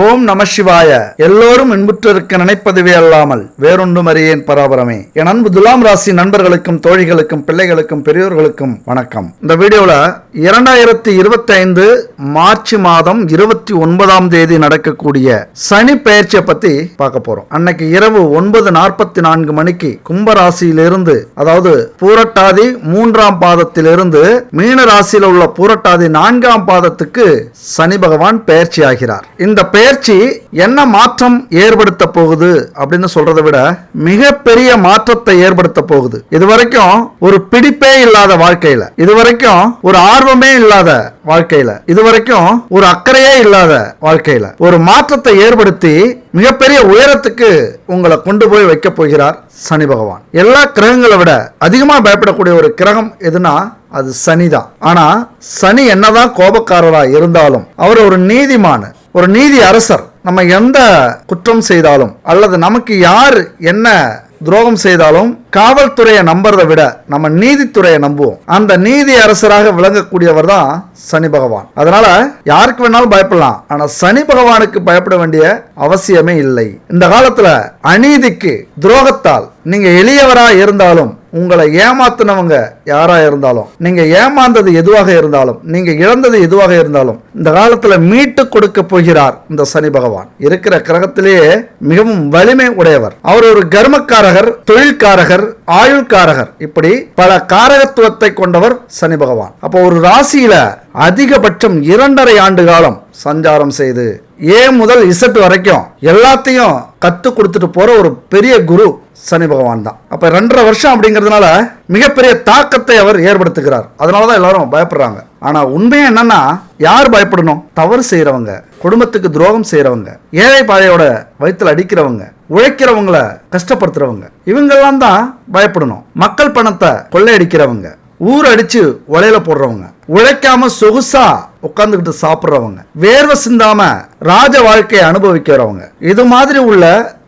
ஓம் நம சிவாய. எல்லோரும் இன்புற்றிருக்க நினைப்பதுவே அல்லாமல் வேறொன்றும் அறியேன் பராபரமே. என் அன்பு துலாம் ராசி நண்பர்களுக்கும் தோழிகளுக்கும் பிள்ளைகளுக்கும் பெரியோர்களுக்கும் வணக்கம். இந்த வீடியோல இரண்டாயிரத்தி இருபத்தி ஐந்து மார்ச் மாதம் இருபத்தி ஒன்பதாம் தேதி நடக்கக்கூடிய சனி பெயர்ச்சியை பத்தி பார்க்க போறோம். அன்னைக்கு இரவு ஒன்பது நாற்பத்தி நான்கு மணிக்கு கும்பராசியிலிருந்து அதாவது பூரட்டாதி மூன்றாம் பாதத்திலிருந்து மீன ராசியில் உள்ள பூரட்டாதி நான்காம் பாதத்துக்கு சனி பகவான் பெயர்ச்சி ஆகிறார். இந்த பெயர்ச்சி என்ன மாற்றம் ஏற்படுத்த போகுது அப்படின்னு சொல்றதை விட மிகப்பெரிய மாற்றத்தை ஏற்படுத்த போகுது. இதுவரைக்கும் ஒரு பிடிப்பே இல்லாத வாழ்க்கையில இதுவரைக்கும் ஒரு ஆர்வமே இல்லாத வாழ்க்கையில இதுவரைக்கும் ஒரு அக்கறையே இல்லாத வாழ்க்கையில ஒரு மாற்றத்தை ஏற்படுத்தி மிகப்பெரிய உயரத்துக்கு உங்களை கொண்டு போய் வைக்க போகிறார் சனி பகவான். எல்லா கிரகங்களை விட அதிகமா பயப்படக்கூடிய ஒரு கிரகம் எதுனா அது சனி தான் ஆனா சனி என்னதான் கோபக்காரரா இருந்தாலும் அவர் ஒரு நீதிமான். ஒரு நீதி அரசர் நம்ம எந்த குற்றம் செய்தாலும் அல்லது நமக்கு யார் என்ன துரோகம் செய்தாலும் காவல்துறையை நம்புறதை விட நம்ம நீதித்துறையை நம்புவோம். அந்த நீதி அரசராக விளங்கக்கூடியவர் தான் சனி பகவான். அதனால யாருக்கு வேணாலும் பயப்படலாம். ஆனா சனி பகவானுக்கு பயப்பட வேண்டிய அவசியமே இல்லை. இந்த காலத்துல அநீதிக்கு துரோகத்தால் நீங்க எளியவரா இருந்தாலும் உங்களை ஏமாத்தினவங்க யாரா இருந்தாலும் நீங்க ஏமாந்தது எதுவாக இருந்தாலும் நீங்க இழந்தது எதுவாக இருந்தாலும் இந்த காலத்துல மீட்டு கொடுக்க போகிறார் இந்த சனி பகவான். இருக்கிற கிரகத்திலேயே மிகவும் வலிமை உடையவர். அவர் ஒரு கர்மக்காரகர் தொழில்காரகர் ஆயுள்காரகர். இப்படி பல காரகத்துவத்தை கொண்டவர் சனி பகவான். அப்போ ஒரு ராசியில அதிகபட்சம் இரண்டரை ஆண்டு காலம் சஞ்சாரம் செய்து ஏ முதல் இசட் வரைக்கும் எல்லாத்தையும் கத்து கொடுத்துட்டு போற ஒரு பெரிய குரு சனி பகவான் தான். அப்போ ரெண்டரை வருஷம் அப்படிங்கிறதுனால மிகப்பெரிய தாக்கத்தை அவர் ஏற்படுத்துகிறார். அதனால தான் எல்லாரும் பயப்படுறாங்க. ஆனால் உண்மையாக என்னன்னா யார் பயப்படணும்? தவறு செய்கிறவங்க குடும்பத்துக்கு துரோகம் செய்கிறவங்க ஏழை பாழையோட வயிற்றில் அடிக்கிறவங்க உழைக்கிறவங்கள கஷ்டப்படுத்துறவங்க இவங்கெல்லாம் தான் பயப்படணும். மக்கள் பணத்தை கொள்ளையடிக்கிறவங்க ஊர் அடிச்சு உலையில போடுறவங்க உழைக்காம சொகுசா உட்காந்துக்கிட்டு சாப்பிட்றவங்க வேர்வை சிந்தாம ராஜ வாழ்க்கையை அனுபவிக்கிறவங்க இது மாதிரி உள்ள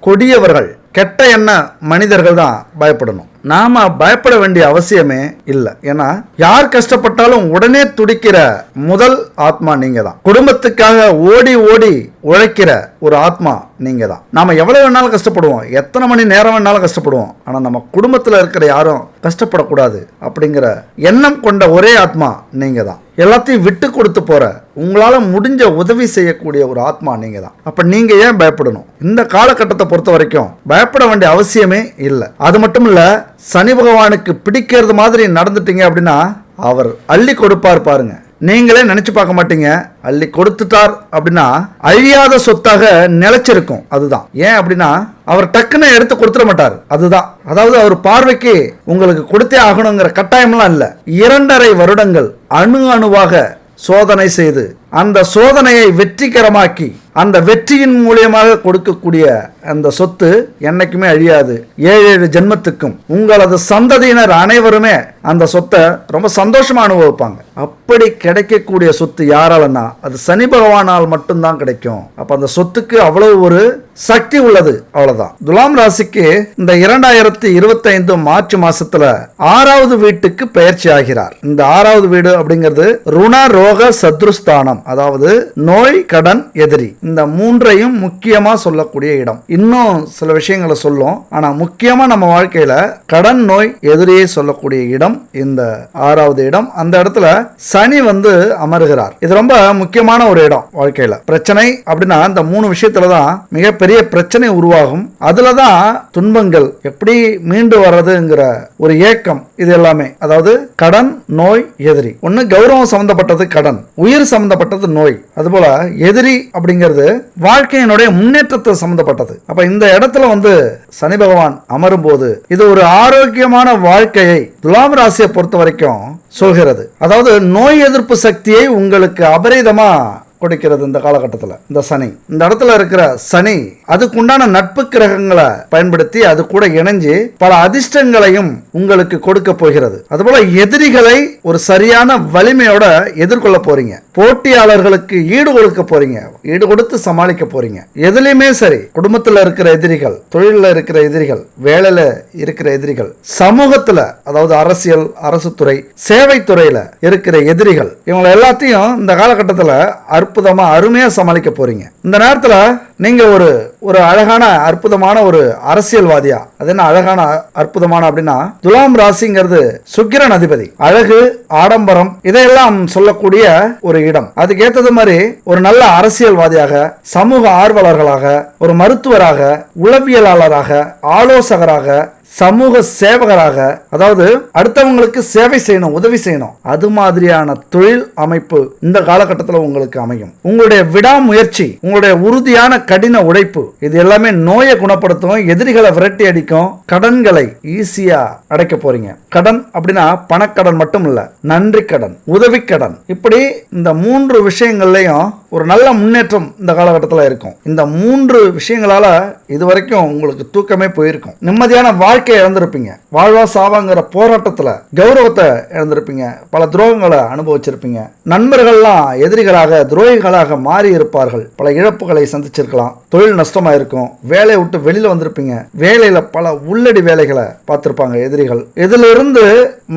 கொடியவர்கள் கெட்ட எண்ண மனிதர்கள் தான் பயப்படணும். நாம பயப்பட வேண்டிய அவசியமே இல்லை. ஏன்னா யார் கஷ்டப்பட்டாலும் உடனே துடிக்கிற முதல் ஆத்மா நீங்க தான் குடும்பத்துக்காக ஓடி ஓடி உழைக்கிற ஒரு ஆத்மா நீங்க தான் நாம எவ்வளவு வேணாலும் கஷ்டப்படுவோம். எத்தனை மணி நேரம் வேணாலும் கஷ்டப்படுவோம். ஆனா நம்ம குடும்பத்துல இருக்கிற யாரும் கஷ்டப்படக்கூடாது அப்படிங்கிற எண்ணம் கொண்ட ஒரே ஆத்மா நீங்க தான் எல்லாத்தையும் விட்டு கொடுத்து போகிற உங்களால் முடிஞ்ச உதவி செய்யக்கூடிய ஒரு ஆத்மா நீங்கள் தான் அப்போ நீங்கள் ஏன் பயப்படணும்? இந்த காலகட்டத்தை பொறுத்த வரைக்கும் பயப்பட வேண்டிய அவசியமே இல்லை. அது மட்டும் இல்லை சனி பகவானுக்கு பிடிக்கிறது மாதிரி நடந்துட்டீங்க அப்படின்னா அவர் அள்ளி கொடுப்பார் பாருங்கள் நீங்களே நினைச்சு பார்க்க மாட்டீங்க. அள்ளி கொடுத்துட்டார் அப்படின்னா அழியாத சொத்தாக நிலைச்சிருக்கும். அதுதான். ஏன் அப்படின்னா அவர் டக்குன்னு எடுத்து கொடுத்துட மாட்டார். அதுதான். அதாவது அவர் பார்வைக்கு உங்களுக்கு கொடுத்தே ஆகணுங்கிற கட்டாயம்லாம் இல்லை. இரண்டரை வருடங்கள் அணு அணுவாக சோதனை செய்து அந்த சோதனையை வெற்றிகரமாக்கி அந்த வெற்றியின் மூலியமாக கொடுக்கக்கூடிய அந்த சொத்து என்னைக்குமே அழியாது. ஏழு ஏழு ஜென்மத்துக்கும் உங்களது சந்ததியினர் அனைவருமே அந்த சொத்தை ரொம்ப சந்தோஷமா அனுபவிப்பாங்க. அப்படி கிடைக்கக்கூடிய சொத்து யாராலன்னா அது சனி பகவானால் மட்டும்தான் கிடைக்கும். அப்ப அந்த சொத்துக்கு அவ்வளவு ஒரு சக்தி உள்ளது அவ்வளவுதான். துலாம் ராசிக்கு இந்த இரண்டாயிரத்தி இருபத்தி ஐந்து மார்ச் மாசத்துல ஆறாவது வீட்டுக்கு பயிற்சி ஆகிறார். இந்த ஆறாவது வீடு அப்படிங்கிறது ருண ரோக சத்ருஸ்தானம். அதாவது நோய் கடன் எதிரி. இந்த மூன்றையும் முக்கியமா சொல்லக்கூடிய இடம். இன்னும் சில விஷயங்களை சொல்லும். ஆனா முக்கியமா நம்ம வாழ்க்கையில கடன் நோய் எதிரியை சொல்லக்கூடிய இடம் இந்த ஆறாவது இடம். அந்த இடத்துல சனி வந்து அமருகிறார். இது ரொம்ப முக்கியமான ஒரு இடம் வாழ்க்கையில. பிரச்சனை அப்படின்னா இந்த மூணு விஷயத்துல தான் மிகப்பெரிய பிரச்சனை உருவாகும். அதுல தான் துன்பங்கள் எப்படி மீண்டு வர்றதுங்கிற ஒரு ஏக்கம் இது எல்லாமே. அதாவது கடன் நோய் எதிரி. ஒன்னு கௌரவம் சம்பந்தப்பட்டது கடன். உயிர் சம்பந்தப்பட்டது நோய். அதுபோல எதிரி அப்படிங்கிறது வாழ்க்கையினுடைய முன்னேற்றத்தை சம்பந்தப்பட்டது. அப்ப இந்த இடத்துல வந்து சனி பகவான் அமரும் போது இது ஒரு ஆரோக்கியமான வாழ்க்கையை துலாம் ராசியை பொறுத்த வரைக்கும் சொல்கிறது. அதாவது நோய் எதிர்ப்பு சக்தியை உங்களுக்கு அபரிதமா கொடுக்கிறது இந்த காலகட்டத்தில் இந்த சனி. இந்த இடத்துல இருக்கிற சனி அதுக்குண்டான நட்பு கிரகங்களை பயன்படுத்தி அது கூட இணைஞ்சு பல அதிர்ஷ்டங்களையும் உங்களுக்கு கொடுக்க போகிறது. அதுபோல எதிரிகளை ஒரு சரியான வலிமையோட எதிர்கொள்ள போறீங்க. போட்டியாளர்களுக்கு ஈடு கொடுக்க போறீங்க. ஈடு கொடுத்து சமாளிக்க போறீங்க. எதுலையுமே சரி குடும்பத்தில் இருக்கிற எதிரிகள் தொழிலில் இருக்கிற எதிரிகள் வேலையில இருக்கிற எதிரிகள் சமூகத்துல அதாவது அரசியல் அரசு துறை சேவை துறையில இருக்கிற எதிரிகள் இவங்க எல்லாத்தையும் இந்த காலகட்டத்தில் அற்ப அற்புதமாக அருமையாக சமாளிக்க போறீங்க. இந்த நேரத்தில் நீங்கள் ஒரு ஒரு அழகான அற்புதமான ஒரு அரசியல்வாதியா? அது என்ன அழகான அற்புதமான அப்படின்னா துலாம் ராசிங்கிறது சுக்கிரன் அதிபதி. அழகு ஆடம்பரம் இதையெல்லாம் சொல்லக்கூடிய ஒரு இடம். அதுக்கு ஏத்தது மாதிரி ஒரு நல்ல அரசியல்வாதியாக சமூக ஆர்வலர்களாக ஒரு மருத்துவராக உளவியலாளராக ஆலோசகராக சமூக சேவகராக அதாவது அடுத்தவங்களுக்கு சேவை செய்யணும் உதவி செய்யணும் அது மாதிரியான தொழில் அமைப்பு இந்த காலகட்டத்தில் உங்களுக்கு அமையும். உங்களுடைய விடாமுயற்சி உங்களுடைய உறுதியான கடின உழைப்பு இது எல்லாமே நோயை குணப்படுத்தும் எதிரிகளை விரட்டி அடிக்கும் கடன்களை ஈஸியா அடைக்க போறீங்க. கடன் அப்படின்னா பணக்கடன் மட்டும் இல்ல நன்றி கடன் உதவி கடன் இப்படி இந்த மூன்று விஷயங்கள்லையும் ஒரு நல்ல முன்னேற்றம் இந்த காலகட்டத்தில் இருக்கும். இந்த மூன்று விஷயங்களால இதுவரைக்கும் உங்களுக்கு தூக்கமே போயிருக்கும். நிம்மதியான வாழ்க்கையை இழந்திருப்பீங்க. வாழ்வா சாவாங்கிற போராட்டத்தில் கௌரவத்தை இழந்திருப்பீங்க. பல துரோகங்களை அனுபவிச்சிருப்பீங்க. நண்பர்கள்லாம் எதிரிகளாக துரோகிகளாக மாறி இருப்பார்கள். பல இழப்புகளை சந்திச்சிருக்கலாம். தொழில் நஷ்டமாக இருக்கும் வேலையை விட்டு வெளியில் வந்திருப்பீங்க. வேலையில் பல உள்ளடி வேலைகளை பார்த்துருப்பாங்க எதிரிகள். இதிலிருந்து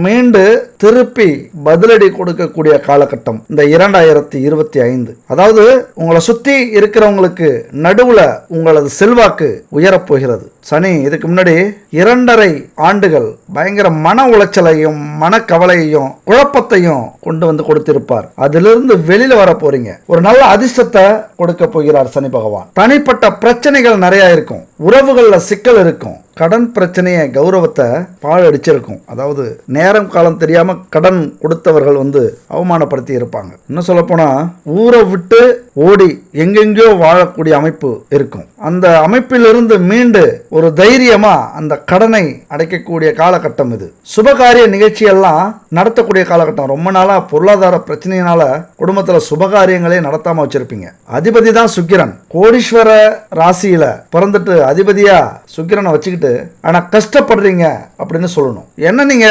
மீண்டு திருப்பி பதிலடி கொடுக்கக்கூடிய காலகட்டம் இந்த இரண்டாயிரத்தி இருபத்தி ஐந்து. அதாவது உங்களை சுத்தி இருக்கிறவங்களுக்கு நடுவுல உங்களது செல்வாக்கு உயரப்போகிறது. சனி இதுக்கு முன்னாடி இரண்டரை ஆண்டுகள் பயங்கர மன உளைச்சலையும் மனக்கவலையையும் குழப்பத்தையும் கொண்டு வந்து கொடுத்திருப்பார். அதிலிருந்து வெளியில வர போறீங்க. ஒரு நல்ல அதிர்ஷ்டத்தை கொடுக்க போகிறார் சனி பகவான். தனிப்பட்ட பிரச்சனைகள் நிறைய இருக்கும். உறவுகள்ல சிக்கல் இருக்கும். கடன் பிரச்சனையை கௌரவத்தை பாழடிச்சிருக்கும். அதாவது நேரம் காலம் தெரியாம கடன் கொடுத்தவர்கள் வந்து அவமானப்படுத்தி இருப்பாங்க. இன்னும் சொல்ல போனா ஊரை விட்டு ஓடி எங்கெங்கேயோ வாழக்கூடிய அமைப்பு இருக்கும். அந்த அமைப்பிலிருந்து மீண்டு ஒரு தைரியமா அந்த கடனை அடைக்கக்கூடிய காலகட்டம் இது. சுபகாரிய நிகழ்ச்சியெல்லாம் நடத்தக்கூடிய காலகட்டம். ரொம்ப நாளா பொருளாதார பிரச்சனையினால குடும்பத்துல சுபகாரியங்களே நடத்தாம வச்சிருப்பீங்க. அதிபதி தான் சுக்கிரன். கோடீஸ்வர ராசியில பிறந்துட்டு அதிபதியா சுக்கிரனை வச்சுக்கிட்டு ஆனா கஷ்டப்படுறீங்க அப்படின்னு சொல்லணும். என்ன நீங்க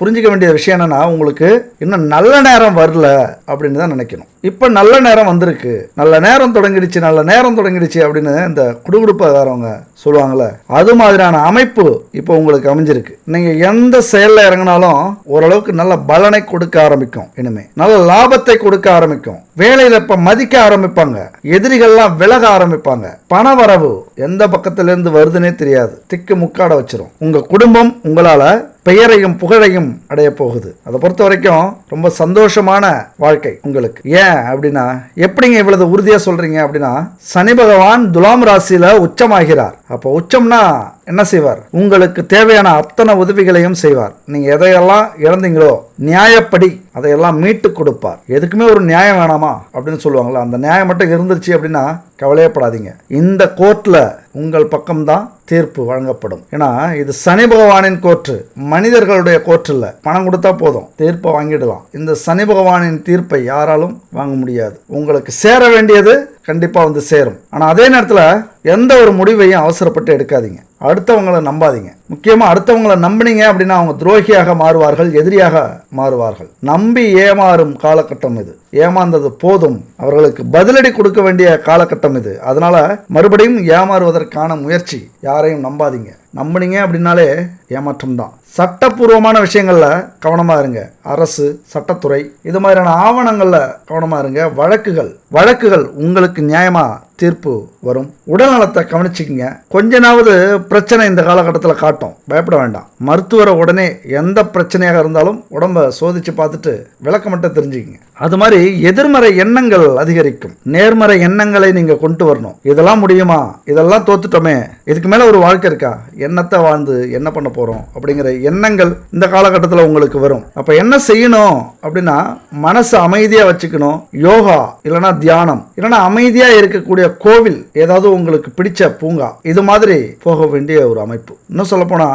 புரிஞ்சுக்க வேண்டிய விஷயம் என்னன்னா உங்களுக்கு இன்னும் நல்ல நேரம் வரல அப்படின்னு தான் நினைக்கணும். இப்போ நல்ல நேரம் வந்திருக்கு. நல்ல நேரம் தொடங்கிடுச்சு நல்ல நேரம் தொடங்கிடுச்சு அப்படின்னு இந்த குடுகுடுப்பாரவங்க சொல்லுவாங்கல்ல அது மாதிரியான அமைப்பு இப்போ உங்களுக்கு அமைஞ்சிருக்கு. நீங்க எந்த செயலில் இறங்கினாலும் ஓரளவுக்கு நல்ல பலனை கொடுக்க ஆரம்பிக்கும் இனிமே. நல்ல லாபத்தை கொடுக்க ஆரம்பிக்கும். வேலையில இப்ப மதிக்க ஆரம்பிப்பாங்க. எதிரிகள்லாம் விலக ஆரம்பிப்பாங்க. பண வரவு எந்த பக்கத்துல இருந்து வருதுன்னே தெரியாது. திக்கு முக்காட வச்சிரும். உங்க குடும்பம் உங்களால பெயரையும் புகழையும் அடைய போகுது. அதை பொறுத்த வரைக்கும் ரொம்ப சந்தோஷமான வாழ்க்கை உங்களுக்கு. ஏன் அப்படின்னா எப்படிங்க இவ்வளவு உறுதியா சொல்றீங்க அப்படின்னா சனி பகவான் துலாம் ராசியில உச்சமாகிறார். அப்போ உச்சம்னா என்ன செய்வார்? உங்களுக்கு தேவையான அத்தனை உதவிகளையும் செய்வார். நீங்க எதையெல்லாம் இழந்தீங்களோ நியாயப்படி அதையெல்லாம் மீட்டு கொடுப்பார். எதுக்குமே ஒரு நியாயம் வேணாமா? அப்படின்னு சொல்லுவாங்களா அந்த நியாயம் மட்டும் இருந்துச்சு அப்படின்னா கவலையப்படாதீங்க. இந்த கோர்ட்டில் உங்கள் பக்கம்தான் தீர்ப்பு வழங்கப்படும். ஏன்னா இது சனி பகவானின் கோர்ட்டு. மனிதர்களுடைய கோர்ட்டில் பணம் கொடுத்தா போதும். தீர்ப்பை வாங்கிடலாம். இந்த சனி பகவானின் தீர்ப்பை யாராலும் வாங்க முடியாது. உங்களுக்கு சேர வேண்டியது கண்டிப்பாக வந்து சேரும். ஆனால் அதே நேரத்தில் எந்த ஒரு முடிவையும் அவசரப்பட்டு எடுக்காதீங்க. அடுத்தவங்களை நம்பாதீங்க. முக்கியமாக அடுத்தவங்களை நம்பினீங்க அப்படின்னா அவங்க துரோகியாக மாறுவார்கள் எதிரியாக மாறுவார்கள். நம்பி ஏமாறும் காலகட்டம் இது. ஏமாந்தது போதும். அவர்களுக்கு பதிலடி கொடுக்க வேண்டிய காலகட்டம் இது. அதனால மறுபடியும் ஏமாறுவதற்கான முயற்சி யாரையும் நம்பாதீங்க. நம்புனீங்க அப்படின்னாலே ஏமாற்றம் தான் சட்டப்பூர்வமான விஷயங்களில் கவனமாக இருங்க. அரசு சட்டத்துறை இது மாதிரியான ஆவணங்களில் கவனமாக இருங்க. வழக்குகள் வழக்குகள் உங்களுக்கு நியாயமாக தீர்ப்பு வரும். உடல்நலத்தை கவனிச்சுக்கங்க. கொஞ்சனாவது பிரச்சனை இந்த காலகட்டத்தில் காட்டும். பயப்பட வேண்டாம். மருத்துவரை உடனே எந்த பிரச்சனையாக இருந்தாலும் உடம்ப சோதிச்சு பார்த்துட்டு விளக்க மட்டும் தெரிஞ்சுக்கங்க. அது மாதிரி எதிர்மறை எண்ணங்கள் அதிகரிக்கும். நேர்மறை எண்ணங்களை நீங்க கொண்டு வரணும். இதெல்லாம் முடியுமா? இதெல்லாம் தோத்துட்டோமே. இதுக்கு மேல ஒரு வாழ்க்கை இருக்கா? எண்ணத்தை வாழ்ந்து என்ன பண்ண போறோம்? அப்படிங்கிற எண்ணங்கள் இந்த காலகட்டத்தில் உங்களுக்கு வரும். அப்ப என்ன செய்யணும்? அப்படின்னா மனசை அமைதியா வச்சுக்கணும். யோகா இல்லைன்னா தியானம். இல்லைன்னா அமைதியா இருக்கக்கூடிய கோவில் ஏதாவது உங்களுக்கு பிடிச்ச பூங்கா இது மாதிரி போக வேண்டிய ஒரு அமைப்பு. இன்னும் சொல்ல போனா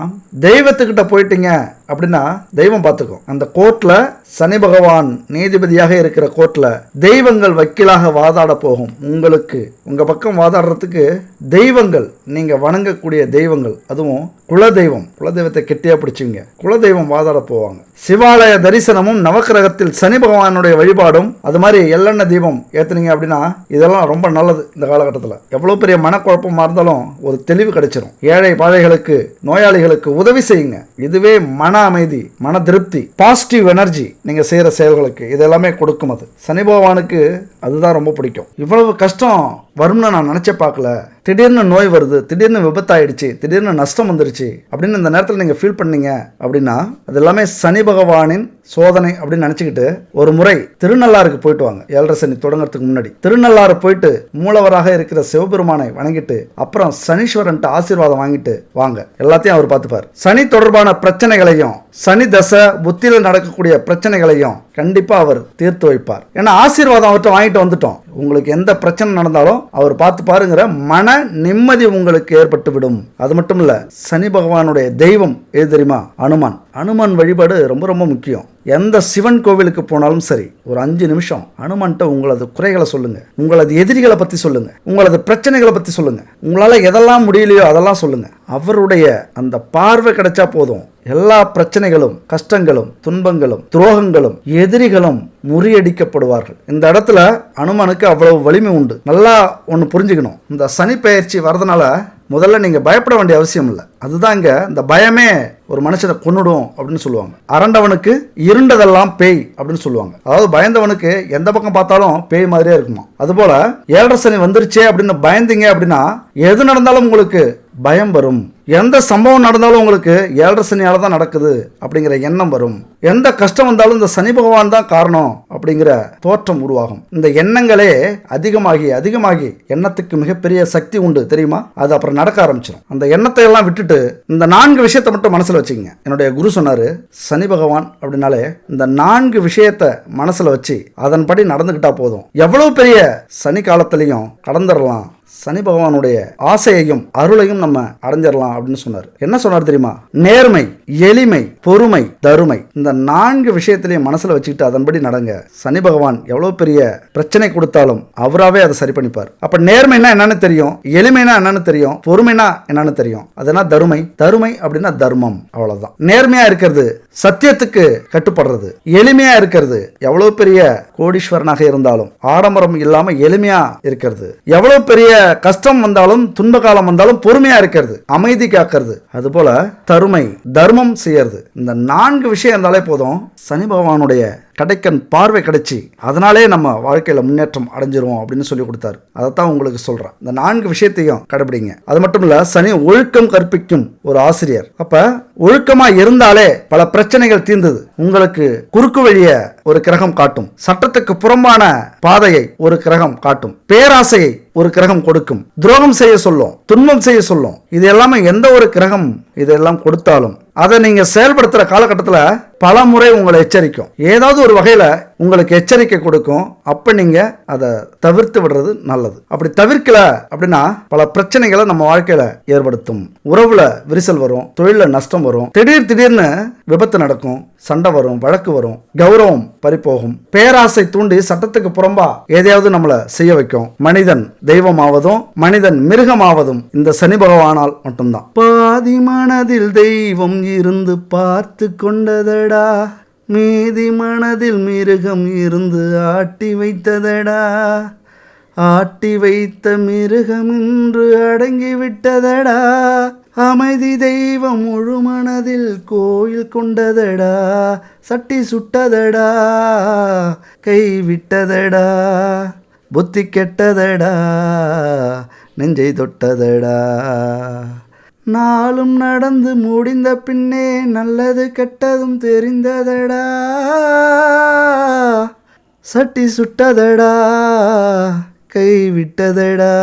தெய்வத்துக்கிட்ட போயிட்டீங்க அப்படின்னா தெய்வம் பார்த்துக்கும் அந்த கோர்ட்ல சனி பகவான் நீதிபதியாக இருக்கிற கோர்ட்ல தெய்வங்கள் வக்கீலாக வாதாட போகும். உங்களுக்கு உங்க பக்கம் வாதாடுறதுக்கு தெய்வங்கள் நீங்க வணங்கக்கூடிய தெய்வங்கள் அதுவும் குலதெய்வம். குலதெய்வத்தை கெட்டியா பிடிச்சிங்க குலதெய்வம் வாதாட போவாங்க. சிவாலய தரிசனமும் நவக்கிரகத்தில் சனி பகவானுடைய வழிபாடும் அது மாதிரி எள்ளெண்ணெய் தீபம் ஏற்றுனீங்க அப்படின்னா இதெல்லாம் ரொம்ப நல்லது இந்த காலகட்டத்தில். எவ்வளோ பெரிய மனக்குழப்பமாக இருந்தாலும் ஒரு தெளிவு கிடைச்சிடும் ஏழை பாழைகளுக்கு நோயாளிகளுக்கு உதவி செய்யுங்க. இதுவே மன அமைதி மன திருப்தி பாசிட்டிவ் எனர்ஜி நீங்க செய்யற செயல்களுக்கு. இது எல்லாமே கொடுக்கும் அது. சனி பகவானுக்கு அதுதான் ரொம்ப பிடிக்கும். இவ்வளவு கஷ்டம் வரும்னு நான் நினைச்சே பார்க்கல. திடீர்னு நோய் வருது திடீர்னு விபத்தாயிடுச்சு திடீர்னு நஷ்டம் வந்துருச்சு அப்படின்னு இந்த நேரத்தில் நீங்கள் ஃபீல் பண்ணீங்க அப்படின்னா அது எல்லாமே சனி பகவானின் சோதனை அப்படின்னு நினச்சிக்கிட்டு ஒரு முறை திருநள்ளாருக்கு போயிட்டு வாங்க. ஏழரை சனி தொடங்குறதுக்கு முன்னாடி. திருநள்ளாறு போயிட்டு மூலவராக இருக்கிற சிவபெருமானை வணங்கிட்டு அப்புறம் சனீஸ்வரன்ட்டு ஆசீர்வாதம் வாங்கிட்டு வாங்க. எல்லாத்தையும் அவர் பார்த்துப்பார். சனி தொடர்பான பிரச்சனைகளையும் சனி தசை புத்தியில் நடக்கக்கூடிய பிரச்சனைகளையும் கண்டிப்பாக அவர் தீர்த்து வைப்பார். ஏன்னா ஆசீர்வாதம் அவர்கிட்ட வாங்கிட்டு வந்துட்டோம். உங்களுக்கு எந்த பிரச்சனை நடந்தாலும் அவர் பார்த்து பாருங்கிற மன நிம்மதி உங்களுக்கு ஏற்பட்டு விடும் அது மட்டும் இல்ல சனி பகவானுடைய தெய்வம் எது தெரியுமா? அனுமான். அனுமான் வழிபாடு ரொம்ப ரொம்ப முக்கியம். எந்த சிவன் கோவிலுக்கு போனாலும் சரி ஒரு அஞ்சு நிமிஷம் அனுமன்ட்ட உங்களது குறைகளை சொல்லுங்க. உங்களது எதிரிகளை பத்தி சொல்லுங்க. உங்களது பிரச்சனைகளை பத்தி சொல்லுங்க. உங்களால எதெல்லாம் முடியலையோ அதெல்லாம் சொல்லுங்க. அவருடைய அந்த பார்வை கிடைச்சா போதும். எல்லா பிரச்சனைகளும் கஷ்டங்களும் துன்பங்களும் துரோகங்களும் எதிரிகளும் முறியடிக்கப்படுவார்கள். இந்த இடத்துல அனுமனுக்கு அவ்வளவு வலிமை உண்டு. நல்லா ஒன்று புரிஞ்சுக்கணும். இந்த சனி பயிற்சி வரதுனால முதல்ல நீங்க பயப்பட வேண்டிய அவசியம் இல்லை. அதுதாங்க இந்த பயமே ஒரு மனுஷனை கொன்னுடும் அப்படின்னு சொல்லுவாங்க. அரண்டவனுக்கு இருண்டதெல்லாம் பேய் அப்படின்னு சொல்லுவாங்க. அதாவது பயந்தவனுக்கு எந்த பக்கம் பார்த்தாலும் பேய் மாதிரியே இருக்குமா. அதுபோல ஏழரை சனி வந்துருச்சே அப்படின்னு பயந்தீங்க அப்படின்னா எது நடந்தாலும் உங்களுக்கு பயம் வரும். எந்த சம்பவம் நடந்தாலும் உங்களுக்கு ஏழரை சனியால் தான் நடக்குது அப்படிங்கிற எண்ணம் வரும். எந்த கஷ்டம் வந்தாலும் இந்த சனி பகவான் தான் காரணம் அப்படிங்கிற தோற்றம் உருவாகும். இந்த எண்ணங்களே அதிகமாகி அதிகமாகி எண்ணத்துக்கு மிகப்பெரிய சக்தி உண்டு தெரியுமா? அது அப்புறம் நடக்க ஆரம்பிச்சிடும் அந்த எண்ணத்தை எல்லாம் விட்டுட்டு இந்த நான்கு விஷயத்தை மட்டும் மனசில் வச்சுக்கங்க. என்னுடைய குரு சொன்னார் சனி பகவான் அப்படின்னாலே இந்த நான்கு விஷயத்தை மனசில் வச்சு அதன்படி நடந்துக்கிட்டா போதும். எவ்வளவு பெரிய சனி காலத்திலையும் கடந்துடலாம் சனி பகவானுடைய ஆசையையும் அருளையும் நம்ம அடைஞ்சிடலாம் அப்படின்னு சொன்னார். என்ன சொன்னார் தெரியுமா? நேர்மை எளிமை பொறுமை தருமை. இந்த நான்கு விஷயத்திலையும் மனசுல வச்சுக்கிட்டு அதன்படி நடங்க. சனி பகவான் எவ்வளவு பெரிய பிரச்சனை கொடுத்தாலும் அவராவே அதை சரி பண்ணிப்பார். அப்ப நேர்மைனா என்னன்னு தெரியும் எளிமைனா என்னன்னு தெரியும் பொறுமைனா என்னன்னு தெரியும். அதெல்லாம் தருமை? தருமை அப்படின்னா தர்மம். அவ்வளவுதான். நேர்மையா இருக்கிறது சத்தியத்துக்கு கட்டுப்படுறது. எளிமையா இருக்கிறது. எவ்வளவு பெரிய கோடீஸ்வரனாக இருந்தாலும் ஆடம்பரம் இல்லாம எளிமையா இருக்கிறது. எவ்வளவு பெரிய கஷ்டம் வந்தாலும் துன்ப காலம் வந்தாலும் பொறுமையா இருக்கிறது. அமைதி காக்கிறது. அதுபோல தருமை தர்மம் செய்யறது. இந்த நான்கு விஷயம் இருந்தாலே போதும் சனி பகவானுடைய கடைக்கன் பார்வை கிடைச்சி அதனாலே நம்ம வாழ்க்கையில் முன்னேற்றம் அடைஞ்சிருவோம் அப்படின்னு சொல்லி கொடுத்தாரு. அதைத்தான் உங்களுக்கு சொல்கிறேன் இந்த நான்கு விஷயத்தையும் கடைபிடிங்க. அது மட்டும் இல்லை சனி ஒழுக்கம் கற்பிக்கும் ஒரு ஆசிரியர். அப்போ ஒழுக்கமாக இருந்தாலே பல பிரச்சனைகள் தீர்ந்தது. உங்களுக்கு குறுக்கு வழியை ஒரு கிரகம் காட்டும். சட்டத்துக்கு புறம்பான பாதையை ஒரு கிரகம் காட்டும். பேராசையை ஒரு கிரகம் கொடுக்கும். துரோகம் செய்ய சொல்லும் துன்பம் செய்ய சொல்லும். இது எல்லாமே எந்த ஒரு கிரகம் இதெல்லாம் கொடுத்தாலும் அதை நீங்க செயல்படுத்துற காலகட்டத்தில் பல முறை உங்களை எச்சரிக்கும். ஏதாவது ஒரு வகையில உங்களுக்கு எச்சரிக்கை கொடுக்கும். அப்ப நீங்க அதை தவிர்த்து விடுறது நல்லது. அப்படி தவிர்க்கல அப்படின்னா பல பிரச்சனைகளை நம்ம வாழ்க்கையில ஏற்படுத்தும். உறவுல விரிசல் வரும் தொழில நஷ்டம் வரும். திடீர் திடீர்னு விபத்து நடக்கும் சண்டை வரும் வழக்கு வரும் கௌரவம் பறிப்போகும். பேராசை தூண்டி சட்டத்துக்கு புறம்பா எதையாவது நம்மளை செய்ய வைக்கும். மனிதன் தெய்வமாவதும் மனிதன் மிருகமாவதும் இந்த சனி பகவானால் மட்டும்தான். பாதி மனதில் தெய்வம் இருந்து பார்த்து கொண்டதடா. மீதி மனதில் மிருகம் இருந்து ஆட்டி வைத்ததடா. ஆட்டி வைத்த மிருகம் இன்று அடங்கிவிட்டதடா. அமைதி தெய்வம் முழு மனதில் கோயில் கொண்டதடா. சட்டி சுட்டதடா. கை விட்டதடா. புத்தி கெட்டதடா. நெஞ்சை தொட்டதடா. நாளும் நடந்து முடிந்த பின்னே நல்லது கெட்டதும் தெரிந்ததடா. சட்டி சுட்டதடா. கை விட்டதடா.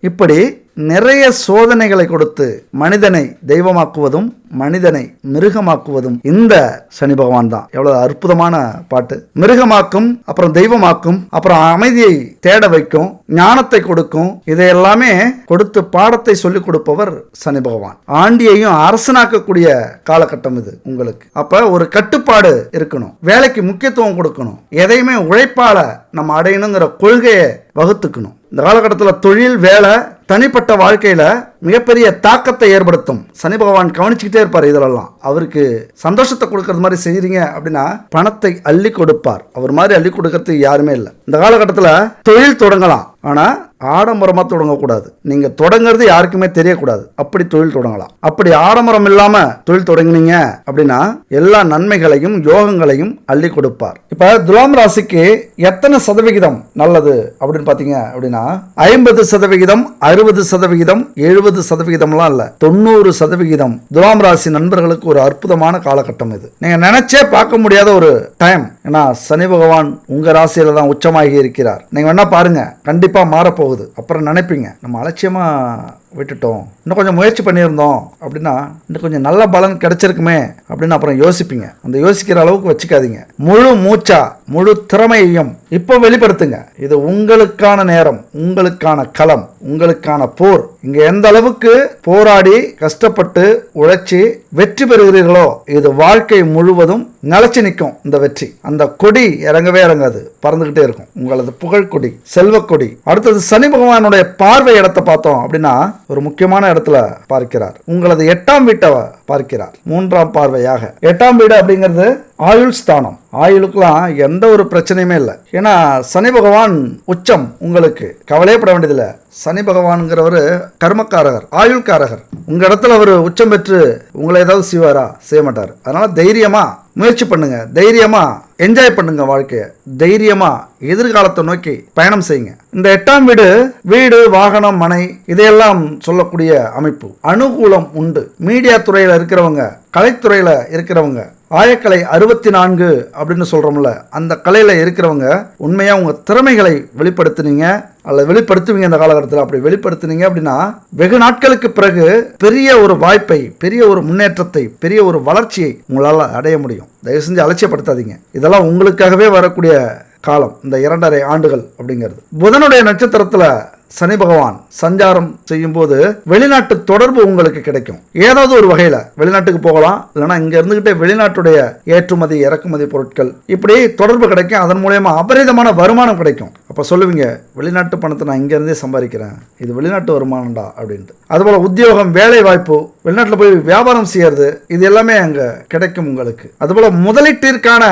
இப்படி நிறைய சோதனைகளை கொடுத்து மனிதனை தெய்வமாக்குவதும் மனிதனை மிருகமாக்குவதும் இந்த சனி பகவான் தான். எவ்வளவு அற்புதமான பாட்டு. மிருகமாக்கும் அப்புறம் தெய்வமாக்கும் அப்புறம் அமைதியை தேட வைக்கும் ஞானத்தை கொடுக்கும் இதையெல்லாமே கொடுத்து பாடத்தை சொல்லிக் கொடுப்பவர் சனி பகவான். ஆண்டியையும் அரசனாக்கக்கூடிய காலகட்டம் இது உங்களுக்கு. அப்ப ஒரு கட்டுப்பாடு இருக்கணும். வேலைக்கு முக்கியத்துவம் கொடுக்கணும். எதையுமே உழைப்பால நம்ம அடையணுங்கிற கொள்கையை வகுத்துக்கணும். இந்த காலகட்டத்தில் தொழில் வேலை தனிப்பட்ட வாழ்க்கையில மிகப்பெரிய தாக்கத்தை ஏற்படுத்தும். சனி பகவான் கவனிச்சுக்கிட்டே இருப்பார் இதெல்லாம். அவருக்கு சந்தோஷத்தை கொடுக்கறது மாதிரி செய்கிறீங்க அப்படின்னா பணத்தை அள்ளி கொடுப்பார். அவர் மாதிரி அள்ளி கொடுக்கறது யாருமே இல்லை. இந்த காலகட்டத்தில் தொழில் தொடங்கலாம். ஆனால் ஆடம்பரமாக தொடங்கக்கூடாது. நீங்கள் தொடங்குறது யாருக்குமே தெரியக்கூடாது. அப்படி தொழில் தொடங்கலாம். அப்படி ஆடம்பரம் இல்லாமல் தொழில் தொடங்கினீங்க அப்படின்னா எல்லா நன்மைகளையும் யோகங்களையும் அள்ளி கொடுப்பார். இப்போ துலாம் ராசிக்கு எத்தனை சதவிகிதம் நல்லது அப்படின்னு பார்த்தீங்க அப்படின்னா ஐம்பது சதவிகிதம் அறுபது சதவிகிதம் எழுபது சதவிகிதம்லாம் இல்லை. தொண்ணூறு சதவிகிதம் துலாம் ராசி நண்பர்களுக்கு ஒரு அற்புதமான காலகட்டம் இது. நீங்கள் நினைச்சே பார்க்க முடியாத ஒரு டைம் ஏன்னா சனி பகவான் உங்கள் ராசியில் தான் உச்சமாகி இருக்கிறார். நீங்கள் வேணால் பாருங்கள் கண்டிப்பாக மாறப்போகுது. அப்புறம் நினைப்பீங்க. நம்ம அலட்சியமாக விட்டுட்டோம். இன்னும் கொஞ்சம் முயற்சி பண்ணியிருந்தோம். அப்படின்னா இன்னும் கொஞ்சம் நல்ல பலன் கிடைச்சிருக்குமே அப்படின்னு அப்புறம் யோசிப்பீங்க. அந்த யோசிக்கிற அளவுக்கு வச்சுக்காதீங்க. முழு மூச்சா முழு திறமையையும் இப்போ வெளிப்படுத்துங்க. இது உங்களுக்கான நேரம் உங்களுக்கான களம் உங்களுக்கான போர். இங்க எந்த அளவுக்கு போராடி கஷ்டப்பட்டு உழைச்சி வெற்றி பெறுகிறீர்களோ இது வாழ்க்கை முழுவதும் நிலச்சி நிற்கும் இந்த வெற்றி. அந்த கொடி இறங்கவே இறங்காது. பறந்துகிட்டே இருக்கும். உங்களது புகழ் கொடி செல்வக் கொடி அடுத்தது சனி பகவானுடைய பார்வை இடத்தை பார்த்தோம் அப்படின்னா ஒரு முக்கியமான இடத்துல பார்க்கிறார். உங்களது எட்டாம் வீட்டை பார்க்கிறார். மூன்றாம் பார்வையாக. எட்டாம் வீடு அப்படிங்கிறது ஆயுள் ஸ்தானம். ஆயுளுக்கெல்லாம் எந்த ஒரு பிரச்சனையுமே இல்லை. ஏன்னா சனி பகவான் உச்சம் உங்களுக்கு. கவலையப்பட வேண்டியதில்லை. சனி பகவான்ங்கிறவர் கர்மக்காரகர் ஆயுள்காரகர். உங்கள் இடத்துல அவர் உச்சம் பெற்று உங்களை ஏதாவது செய்வாரா? செய்ய மாட்டார். அதனால் தைரியமாக முயற்சி பண்ணுங்கள் தைரியமாக என்ஜாய் பண்ணுங்க வாழ்க்கையை. தைரியமா எதிர்காலத்தை நோக்கி பயணம் செய்யுங்க. இந்த எட்டாம் வீடு வீடு வாகனம் மனை இதையெல்லாம் சொல்லக்கூடிய அமைப்பு. அனுகூலம் உண்டு. மீடியா துறையில் இருக்கிறவங்க கலைத்துறையில் இருக்கிறவங்க ஆயக்கலை அறுபத்தி நான்கு அப்படின்னு சொல்கிறோம்ல அந்த கலையில் இருக்கிறவங்க உண்மையாக உங்கள் திறமைகளை வெளிப்படுத்துனீங்க அல்லது வெளிப்படுத்துவீங்க இந்த காலகட்டத்தில் அப்படி வெளிப்படுத்துனீங்க அப்படின்னா வெகு நாட்களுக்கு பிறகு பெரிய ஒரு வாய்ப்பை பெரிய ஒரு முன்னேற்றத்தை பெரிய ஒரு வளர்ச்சியை உங்களால் அடைய முடியும். தயவு செஞ்சு அலட்சியப்படுத்தாதீங்க. இதெல்லாம் உங்களுக்காகவே வரக்கூடிய காலம் இந்த இரண்டரை ஆண்டுகள் அப்படிங்கிறது. புதனுடைய நட்சத்திரத்தில் சனி பகவான் சஞ்சாரம் செய்யும்போது வெளிநாட்டு தொடர்பு உங்களுக்கு கிடைக்கும். ஏதாவது ஒரு வகையில் வெளிநாட்டுக்கு போகலாம் இல்லைன்னா இங்கே இருந்துகிட்டே வெளிநாட்டுடைய ஏற்றுமதி இறக்குமதி பொருட்கள் இப்படி தொடர்பு கிடைக்கும். அதன் மூலயமா அபரிதமான வருமானம் கிடைக்கும். அப்போ சொல்லுவீங்க வெளிநாட்டு பணத்தை நான் இங்கேருந்தே சம்பாதிக்கிறேன். இது வெளிநாட்டு வருமானம்டா அப்படின்ட்டு. அதுபோல் உத்தியோகம் வேலை வாய்ப்பு வெளிநாட்டில் போய் வியாபாரம் செய்யறது இது எல்லாமே அங்கே கிடைக்கும் உங்களுக்கு. அதுபோல் முதலீட்டிற்கான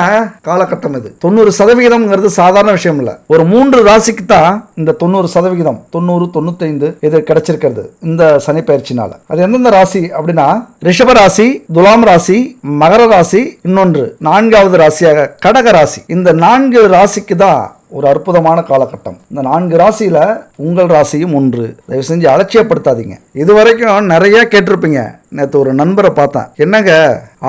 காலகட்டம் இது. தொண்ணூறு சதவிகிதம்ங்கிறது சாதாரண விஷயம் இல்லை. ஒரு மூன்று ராசிக்கு தான் இந்த தொண்ணூறு சதவிகிதம். தொண்ணூறு தொண்ணூத்தைந்து இது கிடைச்சிருக்கிறது இந்த சனி பயிற்சினால அது எந்தெந்த ராசி அப்படின்னா ரிஷப ராசி துலாம் ராசி மகர ராசி இன்னொன்று நான்காவது ராசியாக கடக ராசி. இந்த நான்கு ராசிக்கு தான் ஒரு அற்புதமான காலகட்டம். இந்த நான்கு ராசியில் உங்கள் ராசியும் ஒன்று. தயவு செஞ்சு அலட்சியப்படுத்தாதீங்க. இது வரைக்கும் நிறைய கேட்டிருப்பீங்க. நேற்று ஒரு நண்பரை பார்த்தேன். என்னங்க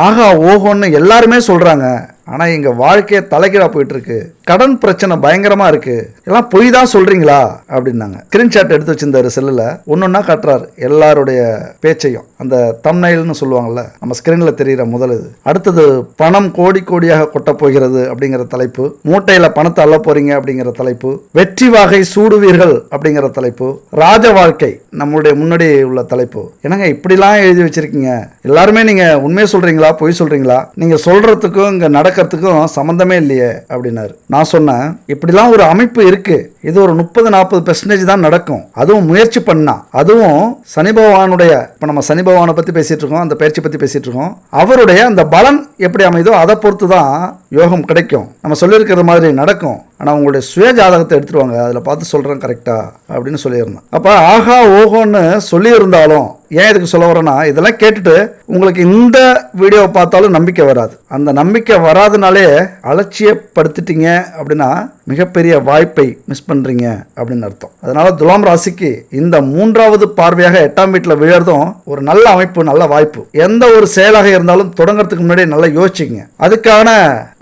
ஆகா ஓஹோன்னு எல்லாருமே சொல்கிறாங்க ஆனா எங்க வாழ்க்கையே தலைகீழா போயிட்டு இருக்கு கடன் பிரச்சனை பயங்கரமா இருக்கு. எல்லாம் பொய் தான் சொல்றீங்களா? அப்படின்னாங்க. ஸ்கிரீன்ஷாட் எடுத்து வச்சிருந்தாரு செல்லுல. ஒன்னொன்னா காட்டுறாரு. எல்லாருடைய பேச்சையும். அந்த தம்னைல்னு சொல்லுவாங்கல்ல நம்ம ஸ்கிரீன்ல தெரியிற முதல் இது. அடுத்தது பணம் கோடி கோடியாக கொட்ட போகிறது அப்படிங்கிற தலைப்பு. மூட்டையில பணத்தை அள்ள போறீங்க அப்படிங்கிற தலைப்பு. வெற்றி வாகை சூடுவீர்கள் அப்படிங்கிற தலைப்பு. ராஜ வாழ்க்கை நம்மளுடைய முன்னாடி உள்ள தலைப்பு. என்னங்க இப்படிலாம் எழுதி வச்சிருக்கீங்க? எல்லாருமே நீங்க உண்மையை சொல்றீங்களா? பொய் சொல்றீங்களா? நீங்க சொல்றதுக்கும் இங்க பார்க்கறதுக்கும் சம்மந்தமே இல்லையே அப்படின்னாரு. நான் சொன்னேன் இப்படிலாம் ஒரு அமைப்பு இருக்கு. இது ஒரு முப்பது நாற்பது பெர்சன்டேஜ் தான் நடக்கும். அதுவும் முயற்சி பண்ணா. அதுவும் சனி பகவானுடைய இப்போ நம்ம சனி பகவானை பற்றி பேசிட்டு இருக்கோம் அந்த பயிற்சி பற்றி பேசிட்டு இருக்கோம். அவருடைய அந்த பலன் எப்படி அமைதோ அதை பொறுத்து தான் யோகம் கிடைக்கும். நம்ம சொல்லியிருக்கிற மாதிரி நடக்கும். ஆனால் உங்களுடைய சுய ஜாதகத்தை எடுத்துருவாங்க. அதில் பார்த்து சொல்கிறேன் கரெக்டாக அப்படின்னு சொல்லியிருந்தேன். அப்போ ஆஹா ஓஹோன்னு சொல்லியிருந்தாலும் ஏன் இதுக்கு சொல்ல வரேன்னா இதெல்லாம் கேட்டுட்டு உங்களுக்கு இந்த வீடியோவை பார்த்தாலும் நம்பிக்கை வராது. அந்த நம்பிக்கை வராதனாலே அலட்சியப்படுத்திட்டீங்க அப்படின்னா மிகப்பெரிய வாய்ப்பை மிஸ் பண்ணுறீங்க அப்படின்னு அர்த்தம். அதனால துலாம் ராசிக்கு இந்த மூன்றாவது பார்வையாக எட்டாம் வீட்டில் விழறதும் ஒரு நல்ல அமைப்பு நல்ல வாய்ப்பு. எந்த ஒரு செயலாக இருந்தாலும் தொடங்குறதுக்கு முன்னாடி நல்லா யோசிச்சுங்க அதுக்கான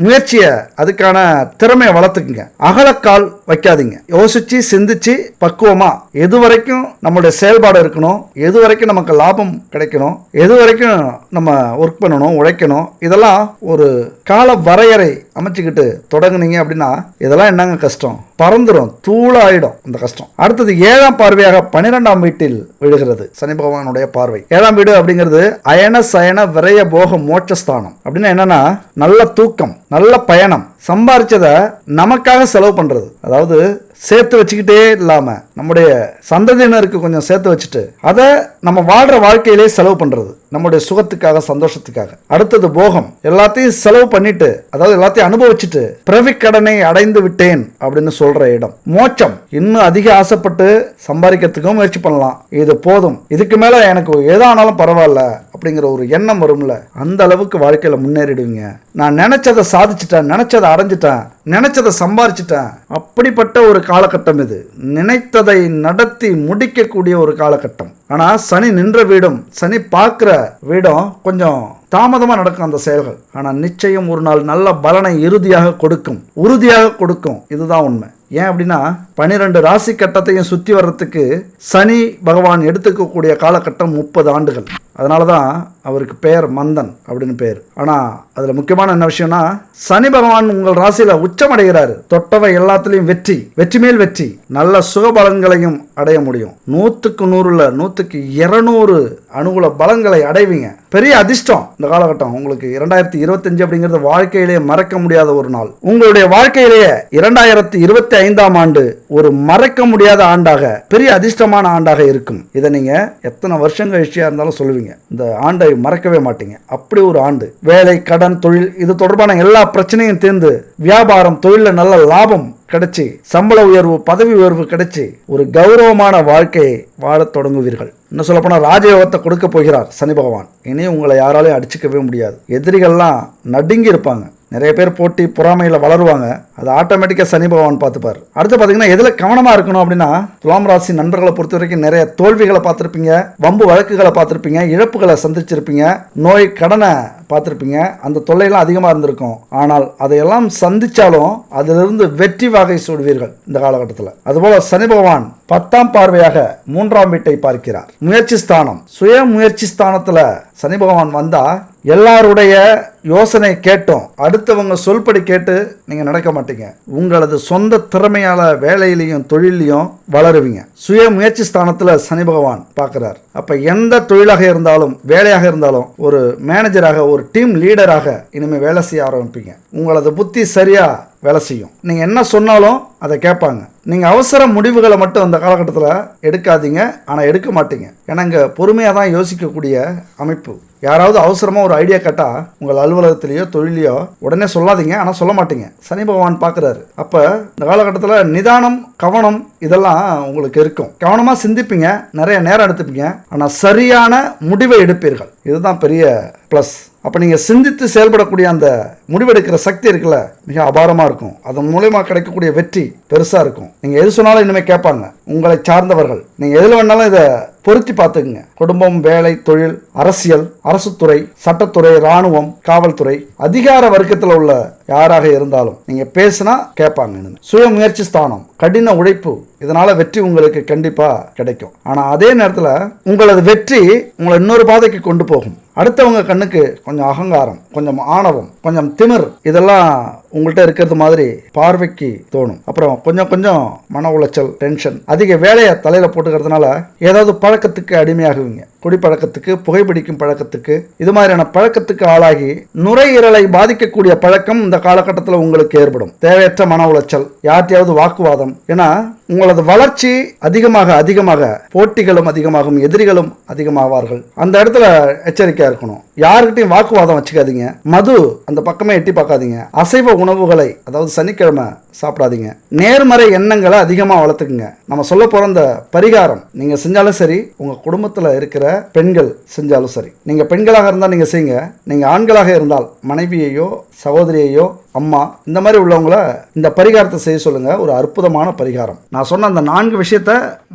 முயற்சியை அதுக்கான திறமையை வளர்த்துக்குங்க. அகலக்கால் வைக்காதீங்க. யோசிச்சு சிந்திச்சு பக்குவமா. எது வரைக்கும் நம்மளுடைய செயல்பாடு இருக்கணும் எது வரைக்கும் நமக்கு லாபம் கிடைக்கணும் எது வரைக்கும் நம்ம ஒர்க் பண்ணணும் உழைக்கணும் இதெல்லாம் ஒரு கால வரையறை அமைச்சுக்கிட்டு தொடங்குனீங்க அப்படின்னா இதெல்லாம் என்னங்க கஷ்டம்? பறந்துடும் தூளாயிடும் அந்த கஷ்டம். அடுத்தது ஏழாம் பார்வையாக பன்னிரெண்டாம் வீட்டில் விழுகிறது சனி பகவானுடைய பார்வை. ஏழாம் வீடு அப்படிங்கிறது அயன சயன விரைய போக மோட்சஸ்தானம். அப்படின்னா என்னன்னா நல்ல தூக்கம் நல்ல பயணம் சம்பாரிச்சதை நமக்காக செலவு பண்ணுறது அதாவது சேர்த்து வச்சுக்கிட்டே இல்லாமல் நம்முடைய சந்ததியினருக்கு கொஞ்சம் சேர்த்து வச்சுட்டு அதை நம்ம வாழ்கிற வாழ்க்கையிலே செலவு பண்ணுறது நம்முடைய சுகத்துக்காக சந்தோஷத்துக்காக. அடுத்தது போகம். எல்லாத்தையும் செலவு பண்ணிட்டு அதாவது எல்லாத்தையும் அனுபவிச்சுட்டு பிறவி கடனை அடைந்து விட்டேன் அப்படின்னு சொல்கிற இடம். மோட்சம். இன்னும் அதிக ஆசைப்பட்டு சம்பாதிக்கிறதுக்கும் முயற்சி பண்ணலாம். இது போதும். இதுக்கு மேலே எனக்கு ஏதானாலும் பரவாயில்ல அப்படிங்கிற ஒரு எண்ணம் வரும்ல. அந்த அளவுக்கு வாழ்க்கையில் முன்னேறிடுவீங்க. நான் நினச்சதை சாதிச்சிட்டேன் நினச்சதை அடைஞ்சிட்டேன் நினச்சதை சம்பாரிச்சிட்டேன். அப்படிப்பட்ட ஒரு காலகட்டம் இது. நினைத்ததை நடத்தி முடிக்கக்கூடிய ஒரு காலகட்டம். ஆனால் சனி நின்ற வீடும் சனி பார்க்குற வீடும் கொஞ்சம் தாமதமாக நடக்கும் அந்த செயல்கள். ஆனால் நிச்சயம் ஒரு நாள் நல்ல பலனை இறுதியாக கொடுக்கும். உறுதியாக கொடுக்கும். இதுதான் உண்மை. ஏன் அப்படின்னா பனிரெண்டு ராசி கட்டத்தையும் சுற்றி வர்றதுக்கு சனி பகவான் எடுத்துக்கக்கூடிய காலகட்டம் முப்பது ஆண்டுகள். அதனால தான் அவருக்கு பெயர் மந்தன் அப்படின்னு பேர். ஆனால் அதில் முக்கியமான என்ன விஷயம்னா சனி பகவான் உங்கள் ராசியில் உச்சமடைகிறாரு. தொட்டவை எல்லாத்துலேயும் வெற்றி வெற்றி மேல் வெற்றி நல்ல சுகபலன்களையும் அடைய முடியும். நூற்றுக்கு நூறுல நூற்றுக்கு இருநூறு அனுகூல பலன்களை அடைவீங்க. பெரிய அதிர்ஷ்டம் இந்த காலகட்டம். உங்களுக்கு இரண்டாயிரத்தி இருபத்தஞ்சு அப்படிங்கிறது வாழ்க்கையிலேயே மறக்க முடியாத ஒரு நாள். உங்களுடைய வாழ்க்கையிலேயே இரண்டாயிரத்தி இருபத்தி ஐந்தாம் ஆண்டு ஒரு மறக்க முடியாத ஆண்டாக பெரிய அதிர்ஷ்டமான ஆண்டாக இருக்கும். இதை நீங்கள் எத்தனை வருஷம் கழிச்சியா இருந்தாலும் சொல்லுவீங்க. இந்த ஆண்டை மறக்கவே மாட்டீங்க. அப்படி ஒரு ஆண்டு. வேலை கடன் தொழில் இது தொடர்பான எல்லா பிரச்சனையும் தீர்ந்து வியாபாரம் தொழிலில் நல்ல லாபம் கிடைச்சி சம்பள உயர்வு பதவி உயர்வு கிடைச்சி ஒரு கௌரவமான வாழ்க்கையை வாழத் தொடங்குவீர்கள். இன்னும் சொல்லப்போனால் ராஜயோகத்தை கொடுக்க போகிறார் சனி பகவான். இனி உங்களை யாராலையும் அடிச்சுக்கவே முடியாது. எதிரிகள்லாம் நடுங்கி இருப்பாங்க. நிறைய பேர் போட்டி பொறாமையில் வளருவாங்க. அது ஆட்டோமேட்டிக்காக சனி பகவான் பார்த்துப்பார். அடுத்து பார்த்தீங்கன்னா எதில் கவனமாக இருக்கணும் அப்படின்னா துலாம் ராசி நண்பர்களை பொறுத்த வரைக்கும் நிறைய தோல்விகளை பார்த்துருப்பீங்க வம்பு வழக்குகளை பார்த்துருப்பீங்க இழப்புகளை சந்திச்சிருப்பீங்க நோய் கடனை பார்த்துருப்பீங்க அந்த தொல்லையெல்லாம் அதிகமாக இருந்திருக்கும். ஆனால் அதையெல்லாம் சந்திச்சாலும் அதிலிருந்து வெற்றி வகை சூடுவீர்கள் இந்த காலகட்டத்தில். அதுபோல் சனி பகவான் பத்தாம் பார்வையாக மூன்றாம் வீட்டை பார்க்கிறார். முயற்சி ஸ்தானம். சுய முயற்சி ஸ்தானத்தில் சனி பகவான் வந்தால் எல்லாருடைய யோசனை கேட்டும். அடுத்தவங்க சொல்படி கேட்டு நீங்கள் நடக்க மாட்டீங்க. உங்களது சொந்த திறமையால வேலையிலையும் தொழிலையும் வளருவீங்க. சுய முயற்சி ஸ்தானத்துல சனி பகவான் பார்க்கிறார். அப்ப எந்த தொழிலாக இருந்தாலும் வேலையாக இருந்தாலும் ஒரு மேனேஜராக ஒரு டீம் லீடராக இனிமேல் வேலை செய்ய ஆரம்பிப்பீங்க. உங்களது புத்தி சரியா வேலை செய்யும். நீங்க என்ன சொன்னாலும் அதை கேட்பாங்க. நீங்க அவசர முடிவுகளை மட்டும் அந்த காலகட்டத்தில் எடுக்காதீங்க. ஆனால் எடுக்க மாட்டீங்க. ஏன்னா இங்கே பொறுமையாக தான் யோசிக்கக்கூடிய அமைப்பு. யாராவது அவசரமாக ஒரு ஐடியா கேட்டால் உங்கள் அலுவலகத்திலேயோ தொழிலையோ உடனே சொல்லாதீங்க. ஆனால் சொல்ல மாட்டீங்க. சனி பகவான் பார்க்குறாரு. அப்போ இந்த காலகட்டத்தில் நிதானம் கவனம் இதெல்லாம் உங்களுக்கு இருக்கும். கவனமாக சிந்திப்பீங்க. நிறைய நேரம் எடுத்துப்பீங்க. ஆனால் சரியான முடிவை எடுப்பீர்கள். இதுதான் பெரிய ப்ளஸ் அப்போ நீங்கள் சிந்தித்து செயல்படக்கூடிய அந்த முடிவெடுக்கிற சக்தி இருக்குல்ல மிக அபாரமாக இருக்கும். அதன் மூலயமா கிடைக்கக்கூடிய வெற்றி பெருசாக இருக்கும். நீங்கள் எது சொன்னாலும் இனிமேல் கேட்பாங்க. உங்களை சார்ந்தவர்கள். நீங்கள் எதில் வேணாலும் இதை பொருத்தி பார்த்துக்குங்க. குடும்பம் வேலை தொழில் அரசியல் அரசுத்துறை சட்டத்துறை இராணுவம் காவல்துறை அதிகார வர்க்கத்தில் உள்ள யாராக இருந்தாலும் நீங்கள் பேசினா கேட்பாங்க சுய முயற்சி ஸ்தானம் கடின உழைப்பு இதனால் வெற்றி உங்களுக்கு கண்டிப்பாக கிடைக்கும். ஆனால் அதே நேரத்தில் உங்களது வெற்றி உங்களை இன்னொரு பாதைக்கு கொண்டு போகும். அடுத்தவங்க கண்ணுக்கு கொஞ்சம் அகங்காரம் கொஞ்சம் ஆணவம் கொஞ்சம் திமிர். இதெல்லாம் உங்கள்கிட்ட இருக்கிறது மாதிரி பார்வைக்கு தோணும். அப்புறம் கொஞ்சம் கொஞ்சம் மன உளைச்சல் டென்ஷன் அதிக வேலையை தலையில் போட்டுக்கிறதுனால ஏதாவது பழக்கத்துக்கு அடிமையாகுவீங்க. குடிப்பழக்கத்துக்கு புகைப்பிடிக்கும் பழக்கத்துக்கு இது மாதிரியான பழக்கத்துக்கு ஆளாகி நுரையீரலை பாதிக்கக்கூடிய பழக்கம் இந்த காலகட்டத்தில் உங்களுக்கு ஏற்படும். தேவையற்ற மன உளைச்சல் யார்ட்டையாவது வாக்குவாதம். ஏன்னா உங்களது வளர்ச்சி அதிகமாக அதிகமாக போட்டிகளும் அதிகமாகும் எதிரிகளும் அதிகமாவார்கள். அந்த இடத்துல எச்சரிக்கையாக இருக்கணும். யாருக்கிட்டையும் வாக்குவாதம் வச்சுக்காதீங்க. மது அந்த பக்கமே எட்டி பார்க்காதீங்க. அசைவ உணவுகளை அதாவது சனிக்கிழமை சாப்பிடாதீங்க. நேர்மறை எண்ணங்களை அதிகமாக வளர்த்துக்குங்க. நம்ம சொல்ல போகிற இந்த பரிகாரம் நீங்கள் செஞ்சாலும் சரி உங்கள் குடும்பத்தில் இருக்கிற பெண்கள் செஞ்சாலும் சரி. நீங்கள் பெண்களாக இருந்தால் நீங்கள் செய்யுங்க. நீங்கள் ஆண்களாக இருந்தால் மனைவியையோ சகோதரியையோ அம்மா இந்த மாதிரி உள்ளவங்கள இந்த பரிகாரத்தை செய்ய சொல்லுங்கள் ஒரு அற்புதமான பரிகாரம். நான் சொன்ன அந்த நான்கு விஷயத்த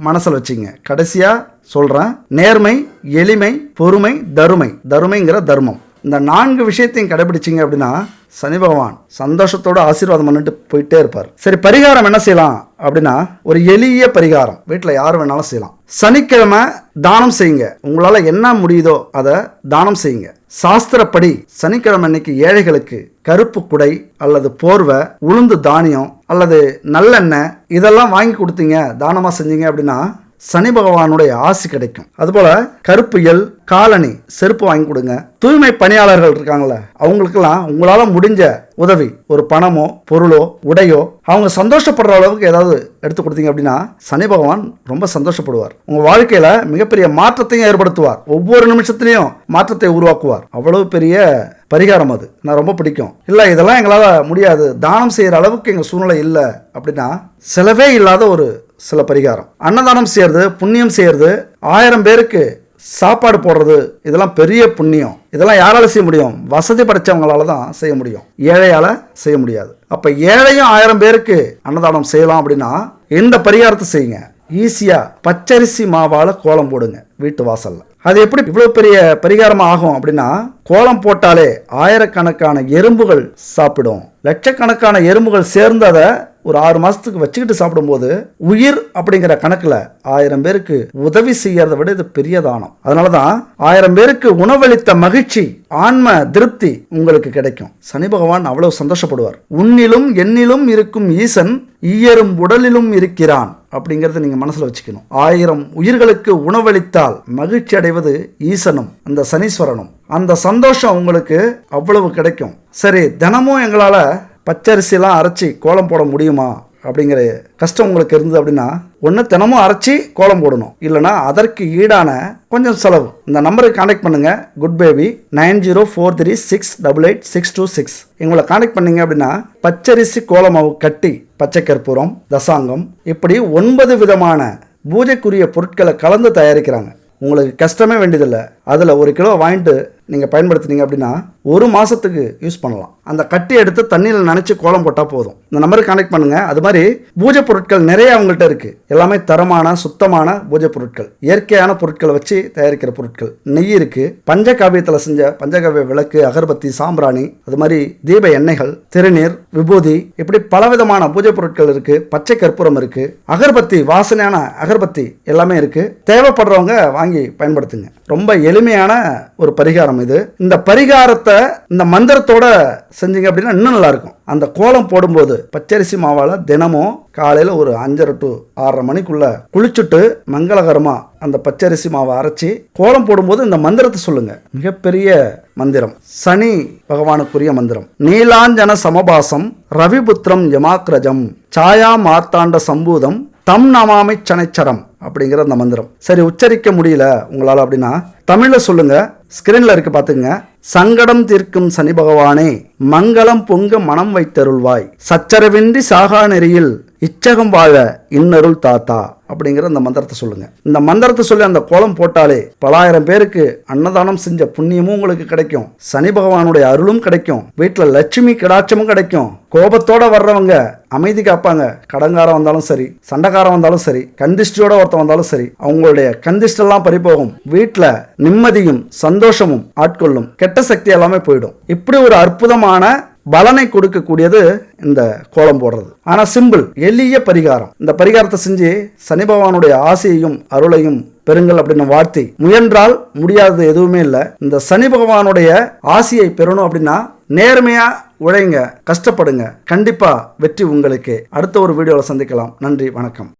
மனசில் வச்சுங்க. கடைசியாக சொல்கிறேன் நேர்மை எளிமை பொறுமை தருமை. தருமைங்கிற தர்மம். இந்த நான்கு விஷயத்தையும் கடைபிடிச்சிங்க அப்படின்னா சனி பகவான் சந்தோஷத்தோட ஆசீர்வாதம் பண்ணிட்டு போயிட்டே இருப்பார். சரி பரிகாரம் என்ன செய்யலாம் அப்படின்னா ஒரு எளிய பரிகாரம். வீட்டில் யார் வேணாலும் செய்யலாம். சனிக்கிழமை தானம் செய்யுங்க. உங்களால் என்ன முடியுதோ அதை தானம் செய்யுங்க. சாஸ்திரப்படி சனிக்கிழமை அன்னைக்கு ஏழைகளுக்கு கருப்பு குடை அல்லது போர்வை உளுந்து தானியம் அல்லது நல்லெண்ணெய் இதெல்லாம் வாங்கி கொடுத்தீங்க தானமாக செஞ்சீங்க அப்படின்னா சனி பகவானுடைய ஆசி கிடைக்கும். அதுபோல கருப்புயல் காலனி காலணி செருப்பு வாங்கி கொடுங்க. தூய்மை பணியாளர்கள் இருக்காங்களே அவங்களுக்கெல்லாம் உங்களால் முடிஞ்ச உதவி. ஒரு பணமோ பொருளோ உடையோ அவங்க சந்தோஷப்படுற அளவுக்கு ஏதாவது எடுத்து கொடுத்தீங்க அப்படின்னா சனி பகவான் ரொம்ப சந்தோஷப்படுவார். உங்க வாழ்க்கையில மிகப்பெரிய மாற்றத்தையும் ஏற்படுத்துவார். ஒவ்வொரு நிமிஷத்துலையும் மாற்றத்தை உருவாக்குவார். அவ்வளவு பெரிய பரிகாரம் அது. நான் ரொம்ப பிடிக்கும். இல்லை இதெல்லாம் எங்களால் முடியாது. தானம் செய்கிற அளவுக்கு எங்கள் சூழ்நிலை இல்லை அப்படின்னா செலவே இல்லாத ஒரு சில பரிகாரம் அன்னதானம் செய்யறது புண்ணியம் செய்யறது ஆயிரம் பேருக்கு சாப்பாடு போடுறது இதெல்லாம் பெரிய புண்ணியம். இதெல்லாம் யாரால செய்ய முடியும்? வசதி படைச்சவங்களால தான் செய்ய முடியும். ஏழையால செய்ய முடியாது. அப்ப ஏழையும் ஆயிரம் பேருக்கு அன்னதானம் செய்யலாம் அப்படின்னா இந்த பரிகாரத்தை செய்யுங்க? ஈஸியா பச்சரிசி மாவால கோலம் போடுங்க வீட்டு வாசல்ல. அது எப்படி இவ்வளவு பெரிய பரிகாரம் ஆகும் அப்படின்னா கோலம் போட்டாலே ஆயிரக்கணக்கான எறும்புகள் சாப்பிடும். லட்சக்கணக்கான எறும்புகள் சேர்ந்து அதை ஒரு ஆறு மாசத்துக்கு வச்சுக்கிட்டு சாப்பிடும்போது உயிர் அப்படிங்கிற கணக்குல ஆயிரம் பேருக்கு உதவி செய்யறதை விட இது பெரிய தானம். அதனால தான் ஆயிரம் பேருக்கு உணவளித்த மகிழ்ச்சி ஆன்ம திருப்தி உங்களுக்கு கிடைக்கும். சனி பகவான் அவ்வளவு சந்தோஷப்படுவார். உன்னிலும் என்னிலும் இருக்கும் ஈசன் ஈயரும் உடலிலும் இருக்கிறான் அப்படிங்கறத நீங்க மனசுல வச்சுக்கணும். ஆயிரம் உயிர்களுக்கு உணவளித்தால் மகிழ்ச்சி அடைவது ஈசனும் அந்த சனீஸ்வரனும். அந்த சந்தோஷம் உங்களுக்கு அவ்வளவு கிடைக்கும். சரி தினமும் எங்களால் பச்சரிசிலாம் அரைச்சி கோலம் போட முடியுமா? அப்படிங்கிற கஷ்டம் உங்களுக்கு இருந்தது அப்படின்னா ஒன்று தினமும் அரைச்சி கோலம் போடணும். இல்லைனா அதற்கு ஈடான கொஞ்சம் செலவு. இந்த நம்பருக்கு காண்டாக்ட் பண்ணுங்கள் good baby nine zero four three six double eight six two six எங்களை காண்டாக்ட் பண்ணிங்க அப்படின்னா பச்சரிசி கோலமாவு கட்டி பச்சை கற்பூரம் தசாங்கம் இப்படி ஒன்பது விதமான பூஜைக்குரிய பொருட்களை கலந்து தயாரிக்கிறாங்க. உங்களுக்கு கஷ்டமே வேண்டியதில்லை. அதில் ஒரு கிலோ வாங்கிட்டு நீங்கள் பயன்படுத்துனீங்க அப்படின்னா ஒரு மாதத்துக்கு யூஸ் பண்ணலாம். அந்த கட்டி எடுத்து தண்ணியில் நினச்சி கோலம் போட்டால் போதும். இந்த நம்பருக்கு கனெக்ட் பண்ணுங்கள் அது மாதிரி பூஜை பொருட்கள் நிறைய அவங்கள்ட்ட இருக்குது எல்லாமே தரமான சுத்தமான பூஜை பொருட்கள். இயற்கையான பொருட்களை வச்சு தயாரிக்கிற பொருட்கள். நெய் இருக்குது பஞ்சகாவியத்தில் செஞ்ச பஞ்சகாவிய விளக்கு அகர்பத்தி சாம்பிராணி அது மாதிரி தீப எண்ணெய்கள் திருநீர் விபூதி இப்படி பலவிதமான பூஜை பொருட்கள் இருக்குது பச்சை கற்பூரம் இருக்குது அகர்பத்தி வாசனையான அகர்பத்தி எல்லாமே இருக்குது தேவைப்படுறவங்க வாங்கி பயன்படுத்துங்க. ரொம்ப எளிமையான ஒரு பரிகாரம் இது. இந்த பரிகாரத்தை இந்த மந்திரத்தோட செஞ்சீங்க அப்படின்னா இன்னும் நல்லா இருக்கும் அந்த கோலம் போடும்போது பச்சரிசி மாவால் தினமும் காலையில் ஒரு அஞ்சரை டு ஆறரை மணிக்குள்ள குளிச்சுட்டு மங்களகரமாக அந்த பச்சரிசி மாவை அரைச்சி கோலம் போடும்போது இந்த மந்திரத்தை சொல்லுங்க. மிகப்பெரிய மந்திரம். சனி பகவானுக்குரிய மந்திரம். நீலாஞ்சன சமபாசம் ரவிபுத்திரம் யமாக்ரஜம் சாயா மார்த்தாண்ட சம்பூதம் தம் நமாமை சனைச்சரம் அப்படிங்கிற அந்த மந்திரம். சரி உச்சரிக்க முடியல உங்களால் அப்படின்னா தமிழில் சொல்லுங்கள் ஸ்கிரீனில் இருக்கு பார்த்துங்க சங்கடம் தீர்க்கும் சனி பகவானே மங்களம் பொங்க மனம் வைத்தருள்வாய். சச்சரவின்றி சாகா நெறியில் இச்சகம் வாழ இன்னருள் தாத்தா அப்படிங்கிற அந்த மந்திரத்தை சொல்லுங்க. இந்த மந்திரத்தை சொல்லி அந்த கோலம் போட்டாலே பலாயிரம் பேருக்கு அன்னதானம் செஞ்ச புண்ணியமும் உங்களுக்கு கிடைக்கும். சனி பகவானுடைய அருளும் கிடைக்கும். வீட்டில் லட்சுமி கிடாட்சமும் கிடைக்கும். கோபத்தோட வர்றவங்க அமைதி காப்பாங்க. கடங்காரம் வந்தாலும் சரி சண்டைக்காரம் வந்தாலும் சரி கந்திஷ்டியோட ஒருத்தன் வந்தாலும் சரி அவங்களுடைய கந்திஷ்டெல்லாம் பறிபோகும். வீட்டில் நிம்மதியும் சந்தோஷமும் ஆட்கொள்ளும். கெட்ட சக்தி எல்லாமே போயிடும். இப்படி ஒரு அற்புதமான பலனை கொடுக்கக்கூடியது இந்த கோலம் போடுறது. ஆனால் சிம்பிள் எளிய பரிகாரம். இந்த பரிகாரத்தை செஞ்சு சனி பகவானுடைய ஆசையையும் அருளையும் பெறுங்கள் அப்படின்னு வாழ்த்தி முயன்றால் முடியாதது எதுவுமே இல்லை. இந்த சனி பகவானுடைய ஆசையை பெறணும் அப்படின்னா நேர்மையா உழைங்க கஷ்டப்படுங்க. கண்டிப்பா வெற்றி உங்களுக்கு. அடுத்த ஒரு வீடியோவில் சந்திக்கலாம். நன்றி வணக்கம்.